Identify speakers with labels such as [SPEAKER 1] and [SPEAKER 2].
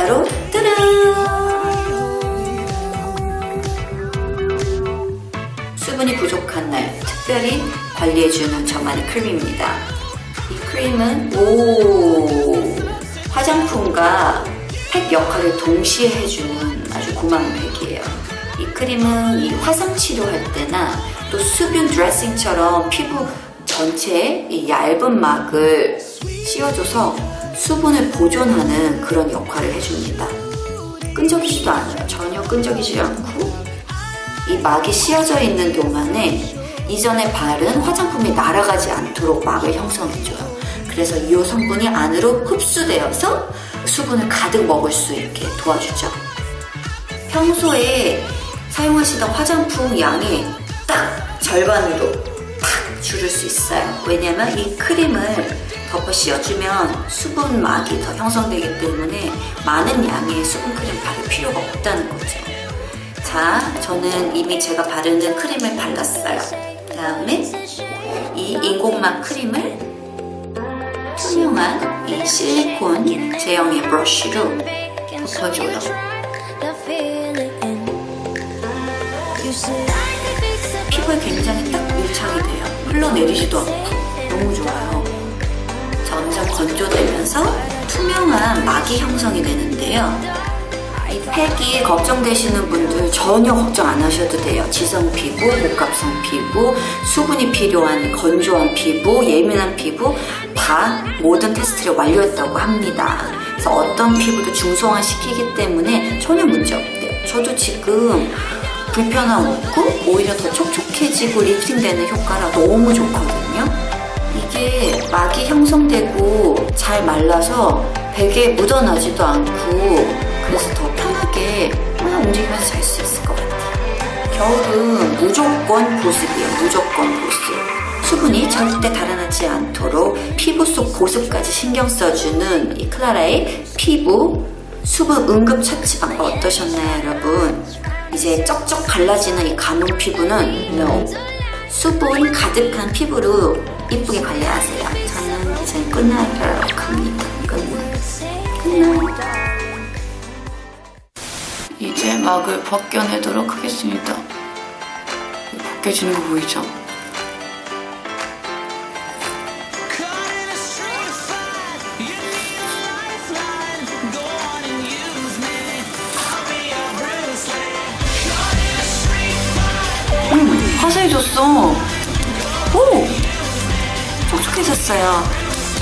[SPEAKER 1] 바로 따란! 수분이 부족한 날 특별히 관리해주는 저만의 크림입니다. 이 크림은 오 화장품과 팩 역할을 동시에 해주는 아주 고마운 팩이에요. 이 크림은 이 화상 치료할 때나 또 수분 드레싱처럼 피부 전체에 이 얇은 막을 씌워줘서 수분을 보존하는 그런 역할을 해줍니다. 끈적이지도 않아요. 전혀 끈적이지 않고 이 막이 씌어져 있는 동안에 이전에 바른 화장품이 날아가지 않도록 막을 형성해줘요. 그래서 이 성분이 안으로 흡수되어서 수분을 가득 먹을 수 있게 도와주죠. 평소에 사용하시던 화장품 양의 딱 절반으로 탁 줄일 수 있어요. 왜냐면 이 크림을 덮어 씌워주면 수분 막이 더 형성되기 때문에 많은 양의 수분 크림 바를 필요가 없다는 거죠. 자, 저는 이미 제가 바르는 크림을 발랐어요. 다음에 이 인공막 크림을 투명한 이 실리콘 제형의 브러쉬로 덮어줘요. 피부에 굉장히 딱 밀착이 돼요. 흘러내리지도 않고 너무 좋아요. 건조되면서 투명한 막이 형성이 되는데요. 이 팩이 걱정되시는 분들 전혀 걱정 안 하셔도 돼요. 지성 피부, 복합성 피부, 수분이 필요한 건조한 피부, 예민한 피부 다 모든 테스트를 완료했다고 합니다. 그래서 어떤 피부도 중성화 시키기 때문에 전혀 문제 없대요. 저도 지금 불편함 없고 오히려 더 촉촉해지고 리프팅되는 효과라 너무 좋거든요. 막이 형성되고 잘 말라서 베개에 묻어나지도 않고 그래서 더 편하게 막 움직이면서 잘 수 있을 것 같아요. 겨울은 무조건 보습이에요. 무조건 보습. 수분이 절대 달아나지 않도록 피부 속 보습까지 신경 써주는 이 클라라의 피부 수분 응급 처치 방법 어떠셨나요, 여러분? 이제 쩍쩍 갈라지는 이 가뭄 피부는 no. 수분 가득한 피부로 이쁘게 관리하세요. 이제 끝나도록 합니다. 이제 막을 벗겨내도록 하겠습니다. 벗겨지는 거 보이죠? 음, 화사해졌어. 오! 촉촉해졌어요.